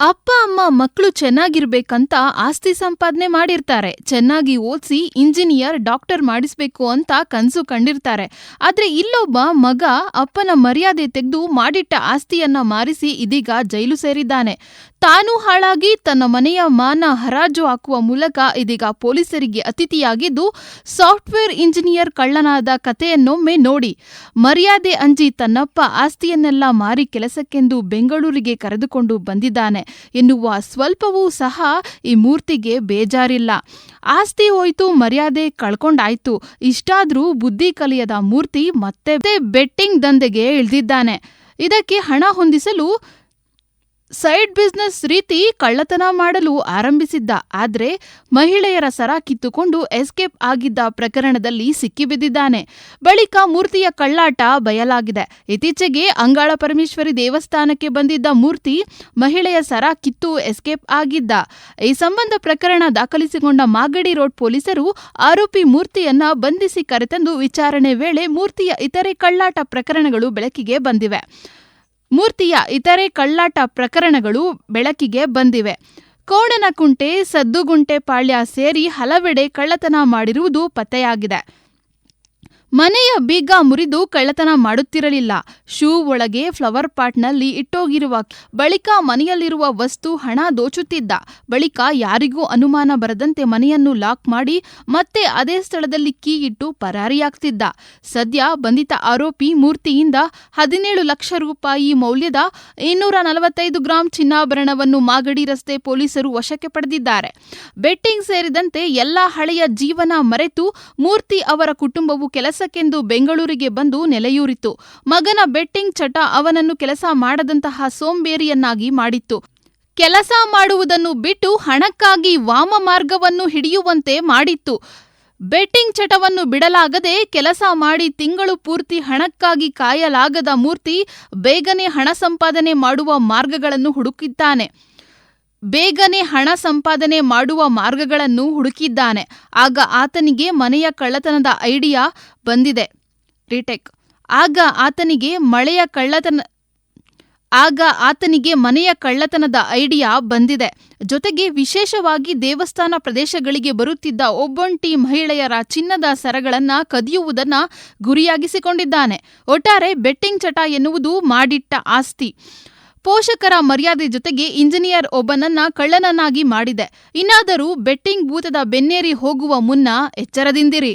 ಅಪ್ಪ, ಅಮ್ಮ ಮಕ್ಕಳು ಚೆನ್ನಾಗಿರ್ಬೇಕಂತ ಆಸ್ತಿ ಸಂಪಾದನೆ ಮಾಡಿರ್ತಾರೆ. ಚೆನ್ನಾಗಿ ಓದಿಸಿ ಇಂಜಿನಿಯರ್, ಡಾಕ್ಟರ್ ಮಾಡಿಸ್ಬೇಕು ಅಂತ ಕನಸು ಕಂಡಿರ್ತಾರೆ. ಆದ್ರೆ ಇಲ್ಲೊಬ್ಬ ಮಗ ಅಪ್ಪನ ಮರ್ಯಾದೆ ತೆಗೆದು ಮಾಡಿಟ್ಟ ಆಸ್ತಿಯನ್ನ ಮಾರಿಸಿ ಇದೀಗ ಜೈಲು ಸೇರಿದ್ದಾನೆ. ತಾನು ಹಾಳಾಗಿ ತನ್ನ ಮನೆಯ ಮಾನ ಹರಾಜು ಹಾಕುವ ಮೂಲಕ ಇದೀಗ ಪೊಲೀಸರಿಗೆ ಅತಿಥಿಯಾಗಿದ್ದು, ಸಾಫ್ಟ್ವೇರ್ ಇಂಜಿನಿಯರ್ ಕಳ್ಳನಾದ ಕಥೆಯನ್ನೊಮ್ಮೆ ನೋಡಿ ಮರ್ಯಾದೆ ಅಂಜಿ ತನ್ನಪ್ಪ ಆಸ್ತಿಯನ್ನೆಲ್ಲ ಮಾರಿ ಕೆಲಸಕ್ಕೆಂದು ಬೆಂಗಳೂರಿಗೆ ಕರೆದುಕೊಂಡು ಬಂದಿದ್ದಾನೆ ಎನ್ನುವ ಸ್ವಲ್ಪವೂ ಸಹ ಈ ಮೂರ್ತಿಗೆ ಬೇಜಾರಿಲ್ಲ. ಆಸ್ತಿ ಹೋಯ್ತು, ಮರ್ಯಾದೆ ಕಳ್ಕೊಂಡಾಯ್ತು. ಇಷ್ಟಾದ್ರೂ ಬುದ್ಧಿ ಕಲಿಯದ ಮೂರ್ತಿ ಮತ್ತೆ ಬೆಟ್ಟಿಂಗ್ ದಂಧೆಗೆ ಇಳಿದಿದ್ದಾನೆ. ಇದಕ್ಕೆ ಹಣ ಹೊಂದಿಸಲು ಸೈಡ್ ಬಿಸ್ನೆಸ್ ರೀತಿ ಕಳ್ಳತನ ಮಾಡಲು ಆರಂಭಿಸಿದ್ದ, ಆದರೆ ಮಹಿಳೆಯರ ಸರ ಕಿತ್ತುಕೊಂಡು ಎಸ್ಕೇಪ್ ಆಗಿದ್ದ ಪ್ರಕರಣದಲ್ಲಿ ಸಿಕ್ಕಿಬಿದ್ದಿದ್ದಾನೆ. ಬಳಿಕ ಮೂರ್ತಿಯ ಕಳ್ಳಾಟ ಬಯಲಾಗಿದೆ. ಇತ್ತೀಚೆಗೆ ಅಂಗಾಳ ಪರಮೇಶ್ವರಿ ದೇವಸ್ಥಾನಕ್ಕೆ ಬಂದಿದ್ದ ಮೂರ್ತಿ ಮಹಿಳೆಯ ಸರ ಕಿತ್ತು ಎಸ್ಕೇಪ್ ಆಗಿದ್ದ. ಈ ಸಂಬಂಧ ಪ್ರಕರಣ ದಾಖಲಿಸಿಕೊಂಡ ಮಾಗಡಿ ರೋಡ್ ಪೊಲೀಸರು ಆರೋಪಿ ಮೂರ್ತಿಯನ್ನ ಬಂಧಿಸಿ ಕರೆತಂದು ವಿಚಾರಣೆ ವೇಳೆ ಮೂರ್ತಿಯ ಇತರೆ ಕಳ್ಳಾಟ ಪ್ರಕರಣಗಳು ಬೆಳಕಿಗೆ ಬಂದಿವೆ. ಮೂರ್ತಿಯ ಇತರೆ ಕಳ್ಳಾಟ ಪ್ರಕರಣಗಳು ಬೆಳಕಿಗೆ ಬಂದಿವೆ. ಕೋಣನಕುಂಟೆ ಸದ್ದುಗುಂಟೆ ಪಾಳ್ಯ ಸೇರಿ ಹಲವೆಡೆ ಕಳ್ಳತನ ಮಾಡಿರುವುದು ಪತ್ತೆಯಾಗಿದೆ. ಮನೆಯ ಬೀಗ ಮುರಿದು ಕಳ್ಳತನ ಮಾಡುತ್ತಿರಲಿಲ್ಲ. ಶೂ ಒಳಗೆ ಫ್ಲವರ್ ಪಾಟ್ನಲ್ಲಿ ಇಟ್ಟೋಗಿರುವ ಬಳಿಕ ಮನೆಯಲ್ಲಿರುವ ವಸ್ತು ಹಣ ದೋಚುತ್ತಿದ್ದ. ಬಳಿಕ ಯಾರಿಗೂ ಅನುಮಾನ ಬರದಂತೆ ಮನೆಯನ್ನು ಲಾಕ್ ಮಾಡಿ ಮತ್ತೆ ಅದೇ ಸ್ಥಳದಲ್ಲಿ ಕೀ ಇಟ್ಟು ಪರಾರಿಯಾಗ್ತಿದ್ದ. ಸದ್ಯ ಬಂಧಿತ ಆರೋಪಿ ಮೂರ್ತಿಯಿಂದ ಹದಿನೇಳು ಲಕ್ಷ ರೂಪಾಯಿ ಮೌಲ್ಯದ ಇನ್ನೂರ ನಲವತ್ತೈದು ಗ್ರಾಂ ಚಿನ್ನಾಭರಣವನ್ನು ಮಾಗಡಿ ರಸ್ತೆ ಪೊಲೀಸರು ವಶಕ್ಕೆ ಪಡೆದಿದ್ದಾರೆ. ಬೆಟ್ಟಿಂಗ್ ಸೇರಿದಂತೆ ಎಲ್ಲಾ ಹಳೆಯ ಜೀವನ ಮರೆತು ಮೂರ್ತಿ ಅವರ ಕುಟುಂಬವು ಕೆಲಸಕ್ಕೆಂದು ಬೆಂಗಳೂರಿಗೆ ಬಂದು ನೆಲೆಯೂರಿತು ಮಗನ ಬೆಟ್ಟಿಂಗ್ ಚಟ ಅವನನ್ನು ಕೆಲಸ ಮಾಡದಂತಹ ಸೋಂಬೇರಿಯನ್ನಾಗಿ ಮಾಡಿತ್ತು. ಕೆಲಸ ಮಾಡುವುದನ್ನು ಬಿಟ್ಟು ಹಣಕ್ಕಾಗಿ ವಾಮ ಮಾರ್ಗವನ್ನು ಹಿಡಿಯುವಂತೆ ಮಾಡಿತ್ತು. ಬೆಟ್ಟಿಂಗ್ ಚಟವನ್ನು ಬಿಡಲಾಗದೆ ಕೆಲಸ ಮಾಡಿ ತಿಂಗಳು ಪೂರ್ತಿ ಹಣಕ್ಕಾಗಿ ಕಾಯಲಾಗದ ಮೂರ್ತಿ ಬೇಗನೆ ಹಣ ಸಂಪಾದನೆ ಮಾಡುವ ಮಾರ್ಗಗಳನ್ನು ಹುಡುಕಿದ್ದಾನೆ. ಬೇಗನೆ ಹಣ ಸಂಪಾದನೆ ಮಾಡುವ ಮಾರ್ಗಗಳನ್ನು ಹುಡುಕಿದ್ದಾನೆ. ಆಗ ಆತನಿಗೆ ಮನೆಯ ಕಳ್ಳತನದ ಐಡಿಯಾ ಬಂದಿದೆ. ರಿಟೆಕ್. ಆಗ ಆತನಿಗೆ ಮಳೆಯ ಕಳ್ಳತನ, ಆಗ ಆತನಿಗೆ ಮನೆಯ ಕಳ್ಳತನದ ಐಡಿಯಾ ಬಂದಿದೆ. ಜೊತೆಗೆ ವಿಶೇಷವಾಗಿ ದೇವಸ್ಥಾನ ಪ್ರದೇಶಗಳಿಗೆ ಬರುತ್ತಿದ್ದ ಒಬ್ಬೊಂಟಿ ಮಹಿಳೆಯರ ಚಿನ್ನದ ಸರಗಳನ್ನ ಕದಿಯುವುದನ್ನ ಗುರಿಯಾಗಿಸಿಕೊಂಡಿದ್ದಾನೆ. ಒಟ್ಟಾರೆ ಬೆಟ್ಟಿಂಗ್ ಚಟ ಎನ್ನುವುದು ಮಾಡಿಟ್ಟ ಆಸ್ತಿ. ಪೋಷಕರ ಮರ್ಯಾದೆ ಜೊತೆಗೆ ಇಂಜಿನಿಯರ್ ಒಬ್ಬನನ್ನ ಕಳ್ಳನನ್ನಾಗಿ ಮಾಡಿದೆ. ಇನ್ನಾದರೂ ಬೆಟ್ಟಿಂಗ್ ಭೂತದ ಬೆನ್ನೇರಿ ಹೋಗುವ ಮುನ್ನ ಎಚ್ಚರದಿಂದಿರಿ.